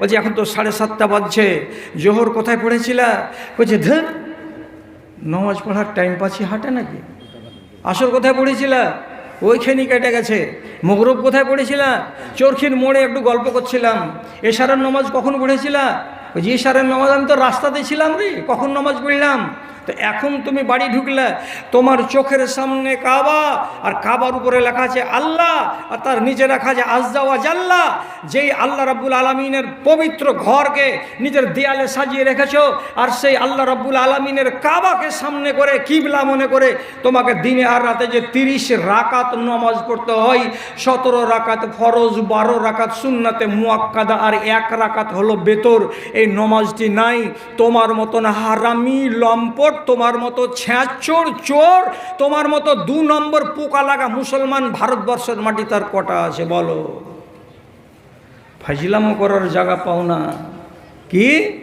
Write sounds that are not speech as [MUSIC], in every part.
বলছে, এখন তো সাড়ে সাতটা বাজছে। জোহর কোথায় পড়েছিলা? বলছে, ধর, নমাজ পড়ার টাইম পাচ্ছি হাঁটে নাকি? আসর কোথায় পড়েছিলা? ওইখানে কেটে গেছে। মগরব কোথায় পড়েছিলা? চরখির মোড়ে একটু গল্প করছিলাম। এশারের নমাজ কখন পড়েছিলা? ওই যে এশারের নমাজ আমি তো রাস্তাতে ছিলাম রে, কখন নমাজ পড়লাম? তো এখন তুমি বাড়ি ঢুকলে তোমার চোখের সামনে কাবা, আর কাবার উপরে লেখা আছে আল্লাহ, আর তার নিচে লেখা আছে আজদাওয়া জাল্লা। যেই আল্লাহ রাব্বুল আলমিনের পবিত্র ঘরকে নিজের দেয়ালে সাজিয়ে রেখেছ, আর সেই আল্লাহ রাব্বুল আলমিনের কাবাকে সামনে করে কিবলা মনে করে তোমাকে দিনে আর রাতে যে তিরিশ রাকাত নমাজ পড়তে হয়, সতেরো রাকাত ফরজ, বারো রাকাত সুন্নাতে মুয়াক্কাদা, আর এক রাকাত হলো বেতর। এই নমাজটি নাই, তোমার মতন হারামি, লম্পট তোমার মতো ছ্যাঁচোর চোর তোমার মতো দু নম্বর পোকা লাগা মুসলমান ভারতবর্ষের মাটি তার কটা আছে বলো। ফাজিলামো করার জায়গা পাও না। কি?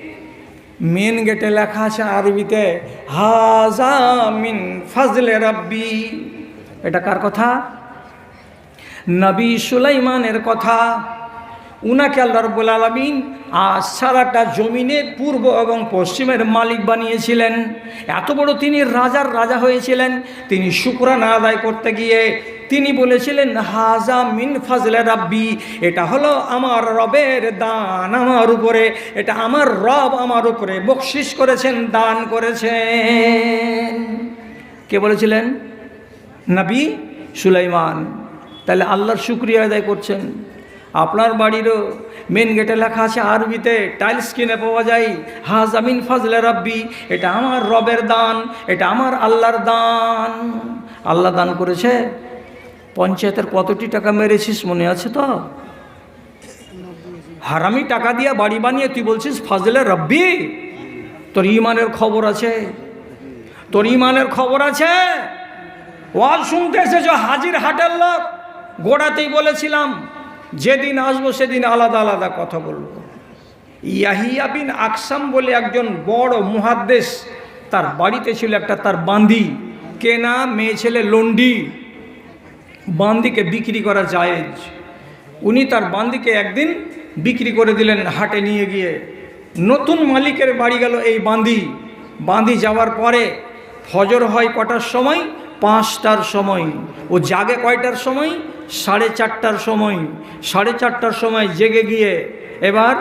মেন গেটে লেখা আছে আরবিতে, হাজা মিন ফাজলে রাব্বি। এটা কার কথা? নবী সুলাইমানের কথা। উনাকে আল্লাহ রব্বুল আলমিন আজ সারাটা জমিনের পূর্ব এবং পশ্চিমের মালিক বানিয়েছিলেন। এত বড় তিনি রাজার রাজা হয়েছিলেন। তিনি শুক্রানা আদায় করতে গিয়ে তিনি বলেছিলেন, হাজা মিন ফাজলে রাব্বি, এটা হলো আমার রবের দান আমার উপরে, এটা আমার রব আমার উপরে বকশিস করেছেন, দান করেছেন। কে বলেছিলেন? নবী সুলাইমান। তাহলে আল্লাহর শুক্রিয়া আদায় করছেন। আপনার বাড়িরও মেন গেটে লেখা আছে, আরবিতে টাইলস কিনে পাওয়া যায়। হাজামিন ফাজলে রাব্বি, এটা আমার রবের দান, এটা আমার আল্লাহর দান। আল্লাহ দান করেছে। পঞ্চায়েতের কতটি টাকা মেরেছিস মনে আছে তো? হারামি টাকা দিয়ে বাড়ি বানিয়ে তুই বলছিস ফাজলে রব্বি? তোর ইমানের খবর আছে? তোর ইমানের খবর আছে? ওয়াজ শুনতে এসেছ হাজির হাটের লোক? গোড়াতেই বলেছিলাম যেদিন আসব সেদিন আলাদা আলাদা কথা বলব। ইয়াহিয়া বিন আকসাম বলে একজন বড় মুহাদ্দেশ তার বাড়িতে ছিল একটা তার বান্দি। কেনা মেয়ে ছেলে লন্ডি। বান্দিকে বিক্রি করা জায়েজ। উনি তার বান্দিকে একদিন বিক্রি করে দিলেন হাটে নিয়ে গিয়ে। নতুন মালিকের বাড়ি গেল এই বান্দি। বান্দি যাওয়ার পরে ফজর হয় কটার সময়? পাঁচটার সময়। ও জাগে কয়টার সময়? সাড়ে চারটার সময়, সাড়ে চারটার সময় জেগে গিয়ে এবার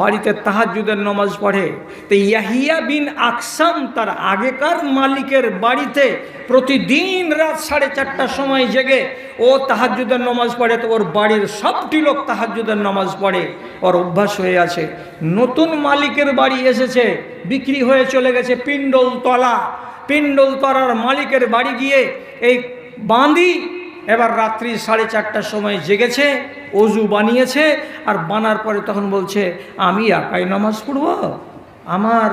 বাড়িতে তাহাজুদের নমাজ পড়ে। তো ইয়াহিয়া বিন আকসাম তার আগেকার মালিকের বাড়িতে প্রতিদিন রাত সাড়ে চারটার সময় জেগে, ও তাহাজুদের নমাজ পড়ে, তো ওর বাড়ির সবটি লোক তাহাজুদের নমাজ পড়ে। ওর অভ্যাস হয়ে আছে। নতুন মালিকের বাড়ি এসেছে, বিক্রি হয়ে চলে গেছে পিণ্ডল তলা পিণ্ডল তলার মালিকের বাড়ি গিয়ে এই বাঁধি এবার রাত্রি সাড়ে চারটার সময় জেগেছে, অজু বানিয়েছে, আর বানার পরে তখন বলছে, আমি একাই নামাজ পড়ব? আমার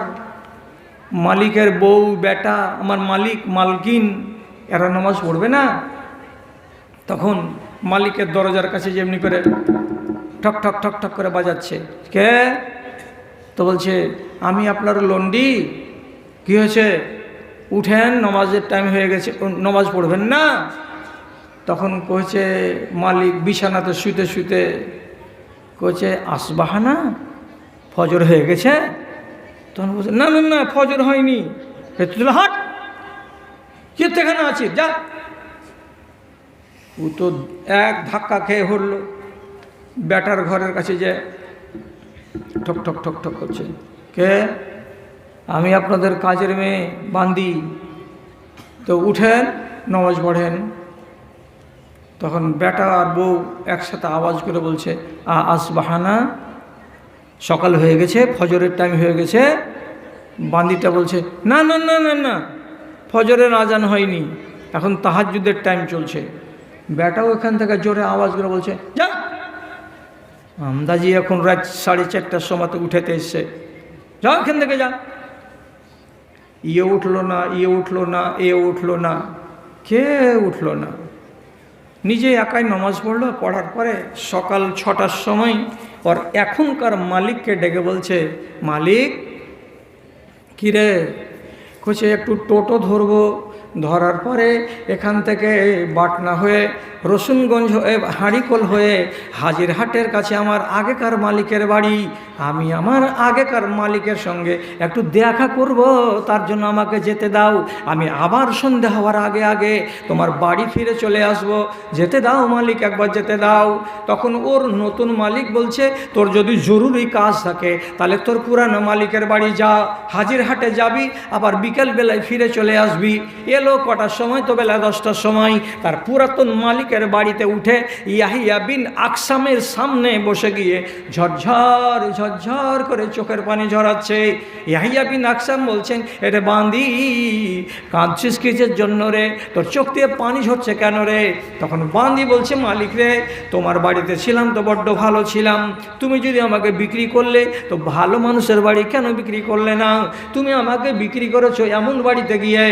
মালিকের বউ, বেটা, আমার মালিক, মালকিন, এরা নামাজ পড়বে না? তখন মালিকের দরজার কাছে যেমনি করে ঠক ঠক ঠক ঠক করে বাজাচ্ছে। কে? তো বলছে, আমি আপনার লন্ডি। কি হয়েছে? উঠেন, নমাজের টাইম হয়ে গেছে, নমাজ পড়বেন না? তখন কয়েছে মালিক বিছানাতে শুতে শুতে কয়েছে আসবাহানা? ফজর হয়ে গেছে? তখন বলছে, না না না, ফজর হয়নি। তুলে হাট। চিত্তেখানে আছে, যা। ও তো এক ধাক্কা খেয়ে হরল ব্যাটার ঘরের কাছে যে ঠক ঠক ঠক ঠক করছে। কে? আমি আপনাদের কাজের মেয়ে, বান্দি। তো উঠেন, নমাজ পড়েন। তখন বেটা আর বউ একসাথে আওয়াজ করে বলছে, আ, আসবাহানা, সকাল হয়ে গেছে, ফজরের টাইম হয়ে গেছে। বান্দিটা বলছে, না না না না না, ফজরের আজান হয়নি, এখন তাহাজুদের টাইম চলছে। বেটাও এখান থেকে জোরে আওয়াজ করে বলছে, যা। আমদাজি এখন রাত সাড়ে চারটার সময় তো উঠেতে এসছে। যা, এখান থেকে যা। ইয়ে উঠল না ইয়ে উঠল না, এ উঠল না, কে উঠল না? নিজে একাই নামাজ পড়ল, পড়ার পরে সকাল ছটার সময় ওর এখনকার মালিককে ডেকে বলছে, মালিক, কিরে? কোচে একটু টোটো ধরবো। ধরার পরে এখান থেকে বাটনা হয়ে রসুনগঞ্জ হয়ে হাঁড়িকোল হয়ে হাজিরহাটের কাছে আমার আগেকার মালিকের বাড়ি। আমি আমার আগেকার মালিকের সঙ্গে একটু দেখা করব, তার জন্য আমাকে যেতে দাও। আমি আবার সন্ধে হওয়ার আগে আগে তোমার বাড়ি ফিরে চলে আসব। যেতে দাও মালিক, একবার যেতে দাও। তখন ওর নতুন মালিক বলছে, তোর যদি জরুরি কাজ থাকে, তাহলে তোর পুরানো মালিকের বাড়ি যা। হাজিরহাটে যাবি, আবার বিকেলবেলায় ফিরে চলে আসবি। এলো কটার সময়? তো বেলা দশটার সময়। তার পুরাতন মালিকের বাড়িতে উঠে ইয়াহিয়া বিন আকসামের সামনে বসে গিয়ে ঝরঝর ঝরঝর করে চোখের পানি ঝরাচ্ছে। ইয়াহিয়া বিন আকসাম বলছেন, এটা বাঁধি কাঁদছিস কিসের জন্য রে? তোর চোখ দিয়ে পানি ঝরছে কেন রে? তখন বান্দি বলছে, মালিক রে, তোমার বাড়িতে ছিলাম তো বড্ড ভালো ছিলাম। তুমি যদি আমাকে বিক্রি করলে, তো ভালো মানুষের বাড়ি কেন বিক্রি করলে না? তুমি আমাকে বিক্রি করেছ এমন বাড়িতে গিয়ে।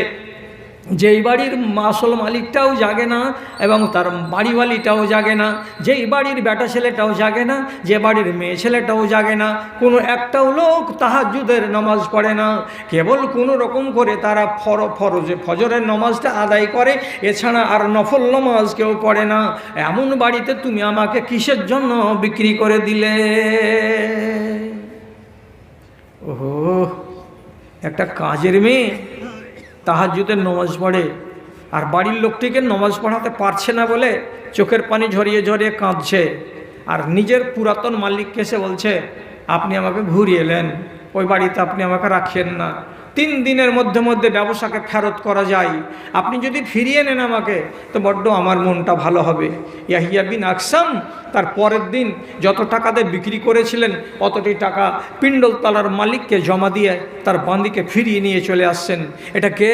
যেই বাড়ির আসল মালিকটাও জাগে না এবং তার বাড়িওয়ালিটাও জাগে না, যেই বাড়ির বেটা ছেলেটাও জাগে না, যে বাড়ির মেয়ে ছেলেটাও জাগে না, কোনো একটাও লোক তাহাজুদের নামাজ পড়ে না। কেবল কোনো রকম করে তারা ফর, ফরজে, ফজরের নামাজটা আদায় করে, এছাড়া আর নফল নামাজ কেউ পড়ে না। এমন বাড়িতে তুমি আমাকে কিসের জন্য বিক্রি করে দিলে? ওহো, একটা কাজের মেয়ে তাহাজুদের নমাজ পড়ে। আর বাড়ির লোকটিকে নমাজ পড়াতে পারছে না বলে চোখের পানি ঝরিয়ে ঝরিয়ে কাঁদছে। আর নিজের পুরাতন মালিককে এসে বলছে, আপনি আমাকে ঘুরিয়ে এলেন। ওই বাড়িতে আপনি আমাকে রাখেন না। তিন দিনের মধ্যে মধ্যে ব্যবসাকে ফেরত করা যায়। আপনি যদি ফিরিয়ে নেন আমাকে, তো বড্ড আমার মনটা ভালো হবে। ইয়াহিয়া বিন আকসাম তার পরের দিন যত টাকাতে বিক্রি করেছিলেন, অতটি টাকা পিণ্ডলতলার মালিককে জমা দিয়ে তার বাঁদিকে ফিরিয়ে নিয়ে চলে আসছেন। এটা কে?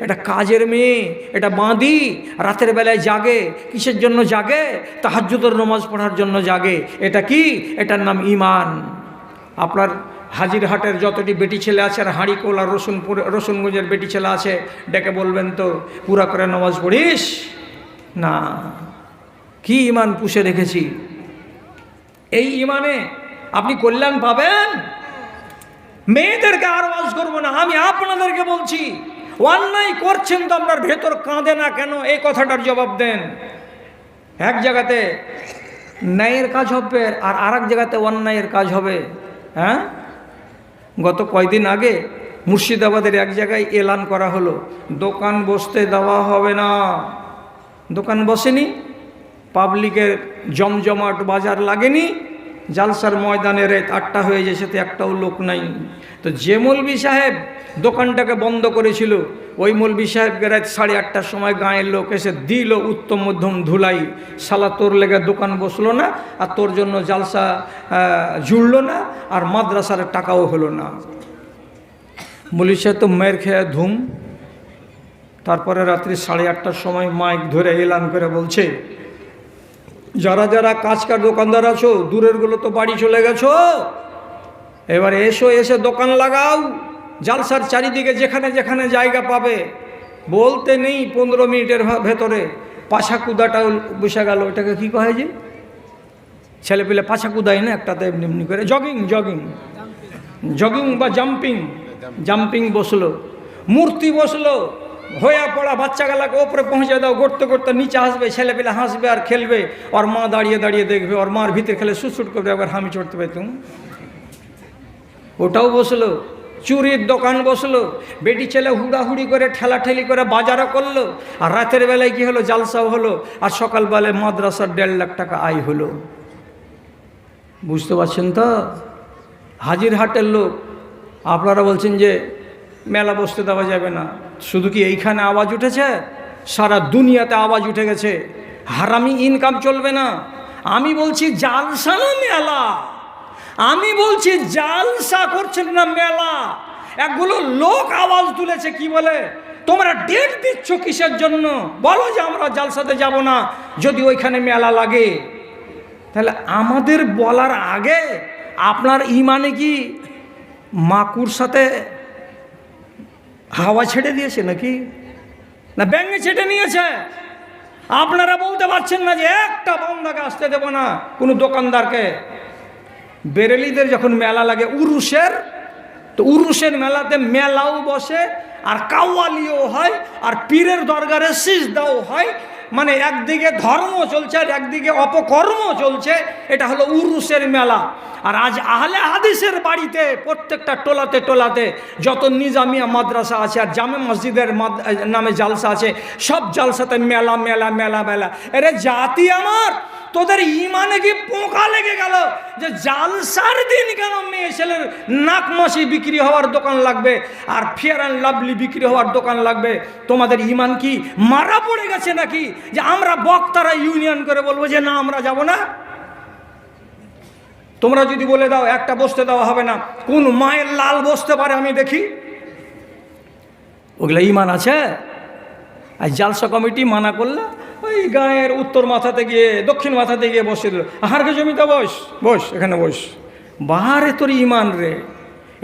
এটা কাজের মেয়ে, এটা বাঁদি। রাতের বেলায় জাগে। কিসের জন্য জাগে? তাহাজ্জুদের নমাজ পড়ার জন্য জাগে। এটা কি? এটার নাম ইমান আপনার হাজিরহাটের যতটি বেটি ছেলে আছে আর হাঁড়িকোল আর রসুনপুর, রসুনগঞ্জের বেটি ছেলে আছে, ডেকে বলবেন তো, পুরা করে নামাজ পড়িস? না। কি ইমান পুষে রেখেছি? এই ইমানে আপনি কল্যাণ পাবেন? মেয়েদেরকে আর ওয়াজ করব না, আমি আপনাদেরকে বলছি, অন্যায় করছেন তো আপনার ভেতর কাঁদে না কেন? এই কথাটার জবাব দেন। এক জায়গাতে ন্যায়ের কাজ হবে আর আর এক জায়গাতে অন্যায়ের কাজ হবে হ্যাঁ? গত কয়দিন আগে মুর্শিদাবাদের এক জায়গায় এলান করা হলো, দোকান বসতে দেওয়া হবে না। দোকান বসেনি, পাবলিকের জমজমাট বাজার লাগেনি জালসার ময়দানে রেত আটটা হয়ে সাথে একটাও লোক নাই। তো যে মৌলবি সাহেব দোকানটাকে বন্ধ করেছিল, ওই মৌলবি সাহেবকে রাত সাড়ে আটটার সময় গাঁয়ের লোক এসে দিল উত্তম মধ্যম ধুলাই। সালা তোর লেগে দোকান বসল না, আর তোর জন্য জালসা জুড়লো না, আর মাদ্রাসার টাকাও হলো না। মৌলবি সাহেব তো মেয়ের খেয়ে ধুম। তারপরে রাত্রি সাড়ে আটটার সময় মাইক ধরে এলান করে বলছে যারা যারা কাজকার দোকানদার আছো দূরেরগুলো তো বাড়ি চলে গেছো। এবার এসো, এসে দোকান লাগাও। জালসার চারিদিকে যেখানে যেখানে জায়গা পাবে। বলতে নেই পনেরো মিনিটের ভেতরে। পাছা কুদাটাও বসে গেল ওটাকে কী কহে যে? ছেলে পেলে পাছা কুদাই না, একটাতে এমনি এমনি করে। Jogging jogging. জগিং বা জাম্পিং। জাম্পিং বসল। মূর্তি বসল। হয়ে পড়া বাচ্চা গালাকে ওপরে পৌঁছে দাও, গড়তে গড়তে নিচে আসবে ছেলে পেলে হাসবে আর খেলবে ওর মা দাঁড়িয়ে দাঁড়িয়ে দেখবে ওর মার ভিতরে খেলে সুটসুট করবে, একবার হামি চড়তে পেতুম ওটাও বসল, চুরির দোকান বসল, বেটি ছেলে হুড়াহুড়ি করে, ঠেলাঠেলি করে বাজারও করল, আর রাতের বেলায় কি হলো, জালসাও হলো, আর সকালবেলায় মাদ্রাসার দেড় লাখ টাকা আয় হলো। বুঝতে পারছেন তো? হাজির হাটের লোক, আপনারা বলছেন যে মেলা বসতে দেওয়া যাবে না। শুধু কি এইখানে আওয়াজ উঠেছে? সারা দুনিয়াতে আওয়াজ উঠে গেছে। হারামি ইনকাম চলবে না। আমি বলছি জালসা না মেলা? আমি বলছি জালসা করছেন না মেলা? একগুলো লোক আওয়াজ তুলেছে, কি বলে? তোমরা ডেট দিচ্ছ কিসের জন্য? বলো যে আমরা জালসাতে যাব না, যদি ওইখানে মেলা লাগে। তাহলে আমাদের বলার আগে আপনার ইমানে কি মাকুর সাথে হাওয়া ছেড়ে দিয়েছে নাকি? না ব্যাঙে ছেটে নিয়েছে। আপনারা বলতে পারছেন না যে একটা বন্ধাকে আসতে দেব না কোনো দোকানদারকে। বেরেলিদের যখন মেলা লাগে উরুষের তো উরুষের মেলাতে মেলাও বসে, আর কাওয়ালিও হয়, আর পীরের দরগারে শীষ দাও হয়। মানে একদিকে ধর্ম চলছে আর একদিকে অপকর্ম চলছে। এটা হলো উরুসের মেলা। আর আজ আহলে হাদিসের বাড়িতে, প্রত্যেকটা টোলাতে টোলাতে যত নিজামিয়া মাদ্রাসা আছে আর জামে মসজিদের নামে জালসা আছে, সব জালসাতে মেলা মেলা মেলা মেলা। এরে জাতি আমার, তোদের ইমানে কি পোকা লেগে গেল যে জালসার দিন কেন মেয়ে ছেলের নাকমাসি বিক্রি হওয়ার দোকান লাগবে আর ফেয়ার অ্যান্ড লাভলি বিক্রি হওয়ার দোকান লাগবে? তোমাদের ইমান কি মারা পড়ে গেছে নাকি? যে আমরা বক্তারা ইউনিয়ন করে বলব যে না, আমরা যাব না। তোমরা যদি বলে দাও, একটা বসতে দেওয়া হবে না, কোন মায়ের লাল বসতে পারে আমি দেখি। ওগুলো ইমান আছে? আর জালসা কমিটি মানা করলে ওই গায়ের উত্তর মাথাতে গিয়ে, দক্ষিণ মাথাতে গিয়ে বসে দিল। হারকে জমিতে বস বস, এখানে বস। বাহারে তোর ইমান রে।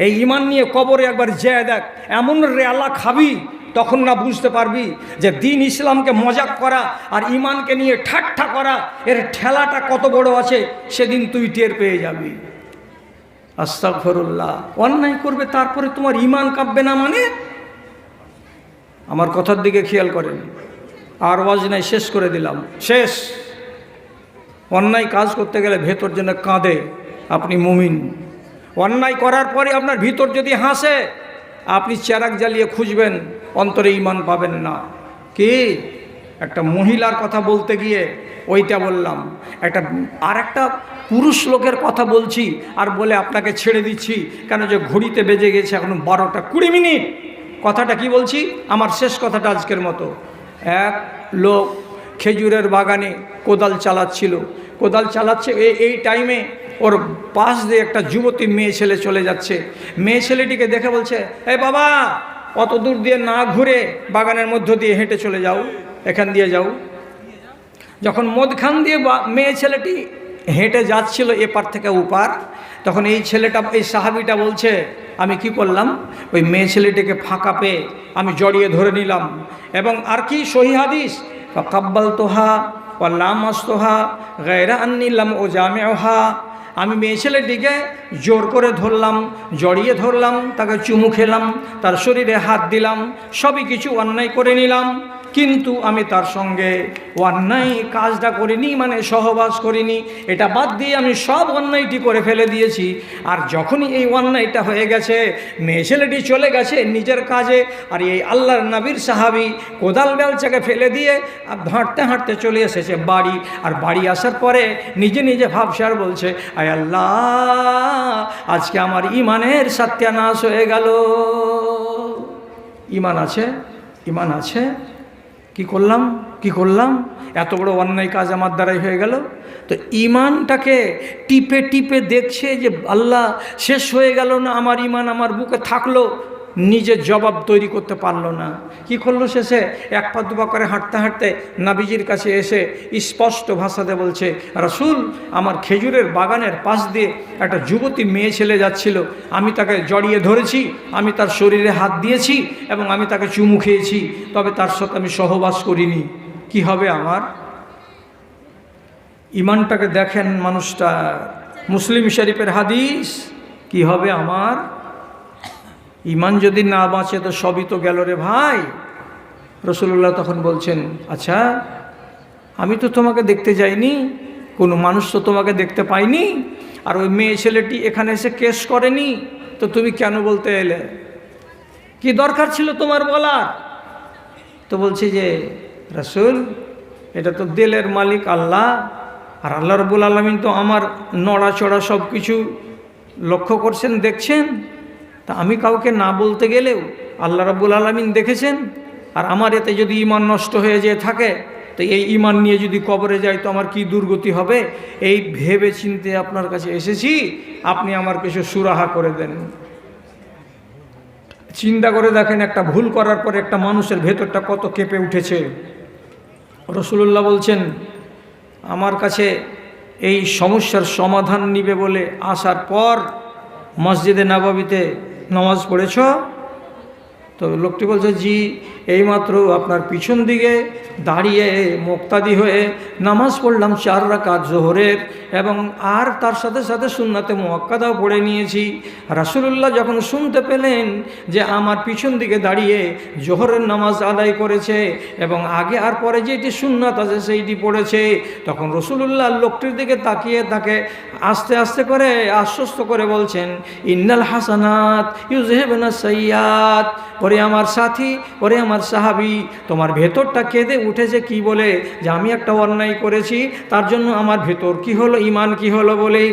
এই ইমান নিয়ে কবরে একবার যেয়ে দেখ, এমন রেলা খাবি তখন না বুঝতে পারবি যে দিন ইসলামকে মজাক করা আর ইমানকে নিয়ে ঠাট্টা করা, এর ঠেলাটা কত বড় আছে, সেদিন তুই টের পেয়ে যাবি। আস্তাগফিরুল্লাহ। অন্যায় করবে, তারপরে তোমার ইমান কাঁপবে না মানে? আমার কথার দিকে খেয়াল করেন। আর ওয়াজ নাই, শেষ করে দিলাম। শেষ। অন্যায় কাজ করতে গেলে ভেতর যেন কাঁদে, আপনি মুমিন। অন্যায় করার পরে আপনার ভিতর যদি হাসে আপনি চেরাক জ্বালিয়ে খুঁজবেন, অন্তরে ইমান পাবেন না। কি? একটা মহিলার কথা বলতে গিয়ে ওইটা বললাম। একটা আর একটা পুরুষ লোকের কথা বলছি আর বলে আপনাকে ছেড়ে দিচ্ছি, কেন যে ঘড়িতে বেজে গেছে এখন বারোটা কুড়ি মিনিট। কথাটা কি বলছি? আমার শেষ কথাটা আজকের মতো। এক লোক খেজুরের বাগানে কোদাল চালাচ্ছিল। কোদাল চালাচ্ছে এই টাইমে ওর পাশ দিয়ে একটা যুবতী মেয়ে ছেলে চলে যাচ্ছে। মেয়ে ছেলেটিকে দেখে বলছে, এই বাবা, অত দূর দিয়ে না ঘুরে বাগানের মধ্য দিয়ে হেঁটে চলে যাও, এখান দিয়ে যাও। যখন মদখান দিয়ে মেয়ে ছেলেটি হেঁটে যাচ্ছিল এপার থেকে ওপার, তখন এই ছেলেটা, এই সাহাবিটা বলছে, আমি কি করলাম? ওই মেয়ে ছেলেটিকে ফাঁকা পেয়ে আমি জড়িয়ে ধরে নিলাম। এবং আর কি সহি হাদিস? কাব্বাল তোহা ও লামাস্তোহা গায়রা আন্নিলাম ও জামেহা আমি মেয়ে ছেলেটিকে জোর করে ধরলাম, জড়িয়ে ধরলাম, তাকে চুমু খেলাম, তার শরীরে হাত দিলাম, সবই কিছু অন্যায় করে নিলাম। কিন্তু আমি তার সঙ্গে অন্যায় কাজটা করিনি মানে সহবাস করিনি। এটা বাদ দিয়ে আমি সব অন্যায়টি করে ফেলে দিয়েছি। আর যখনই এই অন্যায়টা হয়ে গেছে, মেয়ে ছেলেটি চলে গেছে নিজের কাজে, আর এই আল্লাহর নবীর সাহাবি কোদাল বেলচাকে ফেলে দিয়ে আর হাঁটতে হাঁটতে চলে এসেছে বাড়ি। আর বাড়ি আসার পরে নিজে নিজে ভাবসার বলছে, আয় আল্লাহ, আজকে আমার ইমানের সত্যানাশ হয়ে গেল। ইমান আছে? ইমান আছে? কি করলাম? কি করলাম? এত বড় অন্যায় কাজ আমার দ্বারাই হয়ে গেল। তো ইমানটাকে টিপে টিপে দেখছে যে আল্লাহ শেষ হয়ে গেল না, আমার ইমান আমার বুকে থাকল। নিজের জবাব তৈরি করতে পারল না। কি করল শেষে? এক পা দুপা করে হাঁটতে হাঁটতে নাবিজির কাছে এসে স্পষ্ট ভাষাতে বলছে, রসুল, আমার খেজুরের বাগানের পাশ দিয়ে একটা যুবতী মেয়ে ছেলে যাচ্ছিল। আমি তাকে জড়িয়ে ধরেছি, আমি তার শরীরে হাত দিয়েছি এবং আমি তাকে চুমু খেয়েছি, তবে তার সাথে আমি সহবাস করিনি। কি হবে আমার? ইমানটাকে দেখেন মানুষটা। মুসলিম শরীফের হাদিস, কি হবে আমার? ইমান যদি না বাঁচে তো সবই তো গেল রে ভাই। রসুল্লাহ তখন বলছেন আচ্ছা আমি তো তোমাকে দেখতে যাইনি, কোনো মানুষ তো তোমাকে দেখতে পাইনি, আর ওই মেয়ে ছেলেটি এখানে এসে কেস করেনি, তো তুমি কেন বলতে এলে? কি দরকার ছিল তোমার বলার? তো বলছি যে, রসুল, এটা তো দেলের মালিক আল্লাহ, আর আল্লাহ রবুল আলমিন তো আমার নড়াচড়া সব কিছু লক্ষ্য করছেন, দেখছেন তা আমি কাউকে না বলতে গেলেও আল্লাহ রব্বুল আলমিন দেখেছেন, আর আমার এতে যদি ইমান নষ্ট হয়ে যেয়ে থাকে, তো এই ইমান নিয়ে যদি কবরে যাই, তো আমার কি দুর্গতি হবে? এই ভেবে চিনতে আপনার কাছে এসেছি, আপনি আমার কিছু সুরাহা করে দেন। চিন্তা করে দেখেন, একটা ভুল করার পরে একটা মানুষের ভেতরটা কত কেঁপে উঠেছে। রসুল্লাহ বলছেন, আমার কাছে এই সমস্যার সমাধান নিবে বলে আসার পর, মসজিদে নবাবিতে নামাজ পড়েছ? তো লোকটি বলছে, জি, এইমাত্র আপনার পিছন দিকে দাঁড়িয়ে মোক্তাদি হয়ে নামাজ পড়লাম চার রাকাত জোহরের এবং আর তার সাথে সাথে সুন্নাতে মোয়াক্কাদাও পড়ে নিয়েছি। রাসুলুল্লাহ যখন শুনতে পেলেন যে আমার পিছন দিকে দাঁড়িয়ে জোহরের নামাজ আদায় করেছে এবং আগে আর পরে যেটি সুন্নাত আছে সেইটি পড়েছে, তখন রসুলুল্লাহ লোকটির দিকে তাকিয়ে তাকে আস্তে আস্তে করে আশ্বস্ত করে বলছেন, ইন্নাল হাসানাত ইউজহেবেনা সৈয়াদ ওরে আমার সাথী, ওরে আমার সাহাবি, তোমার ভেতরটা কেঁদে উঠেছে কি বলে? যে আমি একটা অন্যায় করেছি, তার জন্য আমার ভেতর কি হলো ইমান কি হলো বলে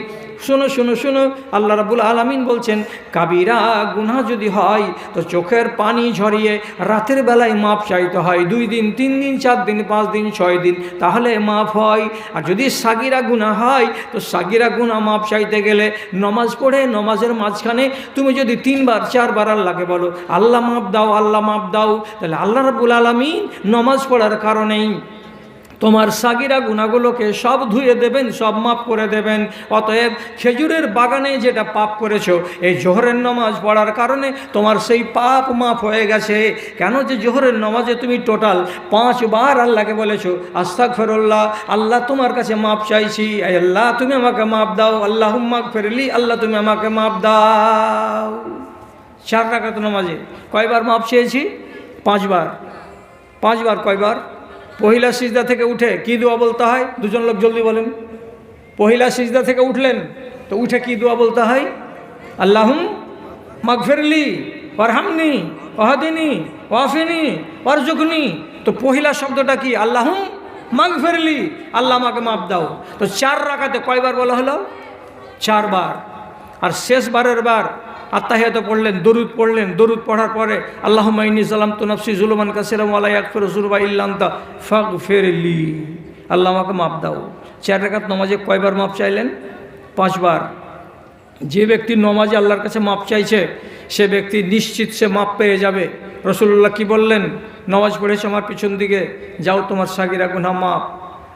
শোনো শোনো শোনো। আল্লাহ রাবুল আলামিন বলছেন, কাবিরা গুনাহ যদি হয়, তো চোখের পানি ঝরিয়ে রাতের বেলায় মাপ চাইতে হয়। দুই দিন, তিন দিন, চার দিন, পাঁচ দিন, ছয় দিন, তাহলে মাপ হয়। আর যদি সাগিরা গুণা হয়, তো সাগিরা গুণা মাপ চাইতে গেলে নমাজ পড়ে, নমাজের মাঝখানে তুমি যদি তিনবার, চারবার আল্লাহকে বলো, আল্লাহ মাপ দাও, আল্লাহ মাপ দাও। তাহলে আল্লাহ রাবুল আলমিন নমাজ পড়ার কারণেই তোমার সাগিরা গুণাগুলোকে সব ধুয়ে দেবেন, সব মাপ করে দেবেন। অতএব খেজুরের বাগানে যেটা পাপ করেছ, এই জোহরের নামাজ পড়ার কারণে তোমার সেই পাপ মাপ হয়ে গেছে। কেন যে জোহরের নামাজে তুমি টোটাল পাঁচবার আল্লাহকে বলেছ আস্তাক ফেরল্লাহ আল্লাহ তোমার কাছে মাপ চাইছি। আল্লাহ, তুমি আমাকে মাপ দাও। আল্লাহ মাক ফেরলি আল্লাহ তুমি আমাকে মাপ দাও। চার রাখাত নামাজে কয়বার মাপ চেয়েছি? পাঁচবার। পাঁচবার কয়বার? পহিলা সিজদা থেকে উঠে কি দোয়া বলতে হয়? দুজন লোক জলদি বলেন। পহিলা সিজদা থেকে উঠলেন, তো উঠে কি দোয়া বলতে হয়? আল্লাহুম মাগফিরলি, ওয়ারহামনি, ওয়াহদিনি, ওয়াফিনি ওয়ারজুকনি তো পহিলা শব্দটা কি? আল্লাহুম মাগফিরলি, আল্লাহ আমাকে মাপ দাও। তো চার রাখাতে কয়বার বলা হলো? চারবার। আর শেষবারের বার আত্মাহিয়াত পড়লেন, দরুদ পড়লেন, দরুদ পড়ার পরে আল্লাহ মাইনি সালাম তো নফসি জুলমান কাসিরাম আলাই আকফর জুলবা ইল্লান্তা ফাগ ফেরলি আল্লাহ আমাকে মাপ দাও। চার রেখাত নমাজে কয়বার মাপ চাইলেন? পাঁচবার। যে ব্যক্তি নমাজে আল্লাহর কাছে মাপ চাইছে, সে ব্যক্তি নিশ্চিত সে মাপ পেয়ে যাবে। রসুল্লাহ কি বললেন? নমাজ পড়েছে আমার পিছন দিকে, যাও তোমার সাগিরা গুনা মাপ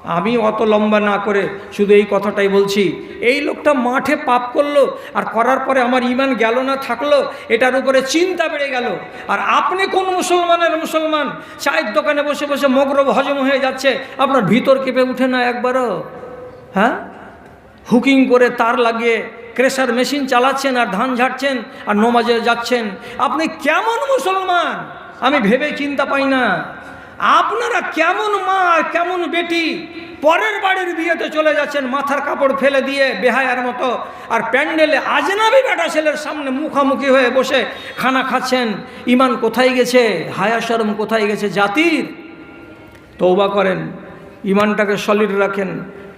আমি অত লম্বা না করে শুধু এই কথাটাই বলছি। এই লোকটা মাঠে পাপ করল আর করার পরে আমার ইমান গেল না, থাকল, এটার উপরে চিন্তা বেড়ে গেল। আর আপনি কোন মুসলমানের মুসলমান? চায়ের দোকানে বসে বসে মগরব হজম হয়ে যাচ্ছে, আপনার ভিতর কেঁপে উঠে না একবারও? হ্যাঁ? হুকিং করে তার লাগিয়ে ক্রেশার মেশিন চালাচ্ছেন আর ধান ঝাড়ছেন আর নমাজে যাচ্ছেন। আপনি কেমন মুসলমান? আমি ভেবে চিন্তা পাই না। আপনারা কেমন মা, কেমন বেটি? পরের বাড়ির বিয়েতে চলে যাচ্ছেন, মাথার কাপড় ফেলে দিয়ে বেহায়ার মতো, আর প্যান্ডেলে আজনাবি বেটা ছেলের সামনে মুখামুখি হয়ে বসে খানা খাচ্ছেন। ইমান কোথায় গেছে? হায়া শরম কোথায় গেছে? জাতির তৌবা করেন, ইমানটাকে সলিড রাখেন,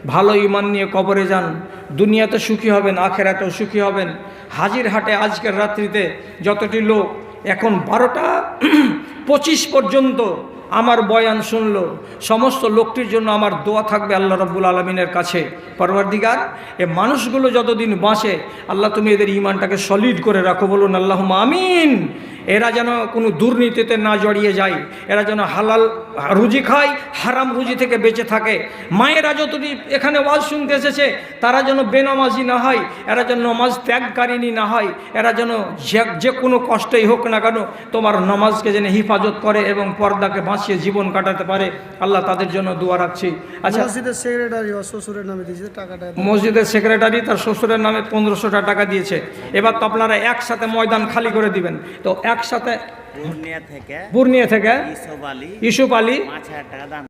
ভালো ইমান নিয়ে কবরে যান। দুনিয়াতে সুখী হবেন, আখেরাতেও সুখী হবেন। হাজির হাটে আজকের রাত্রিতে যতটি লোক, এখন বারোটা [CLEARS THROAT] পঁচিশ পর্যন্ত আমার বয়ান শুনলো। সমস্ত লোকটির জন্য আমার দোয়া থাকবে আল্লাহ রব্বুল আলমিনের কাছে। পরবর্তীকার, এ মানুষগুলো যতদিন বাঁচে, আল্লাহ তুমি এদের ইমানটাকে সলিড করে রাখো, বলুন আল্লাহ আমিন। এরা যেন কোনো দুর্নীতিতে না জড়িয়ে যায় এরা যেন হালাল রুজি খায় হারাম রুজি থেকে বেঁচে থাকে। মায়েরা যতটি এখানে ওয়াজ শুনতে এসেছে তারা যেন বেনামাজি না হয় এরা যেন নমাজ ত্যাগকারিনী না হয় এরা যেন যে কোনো কষ্টই হোক না কেন তোমার নমাজকে যেন হিফাজত করে এবং পর্দাকে বাঁচিয়ে জীবন কাটাতে পারে। আল্লাহ তাদের জন্য দোয়া রাখছি। আচ্ছা মসজিদের সেক্রেটারি শ্বশুরের নামে দিয়েছে টাকাটা মসজিদের সেক্রেটারি তার শ্বশুরের নামে পনেরোশোটা টাকা দিয়েছে। এবার তো আপনারা একসাথে ময়দান খালি করে দিবেন। তো একসাথে পূর্ণিয়া থেকে পূর্ণিয়া থেকে ইসব আলী ইসুফ আলী।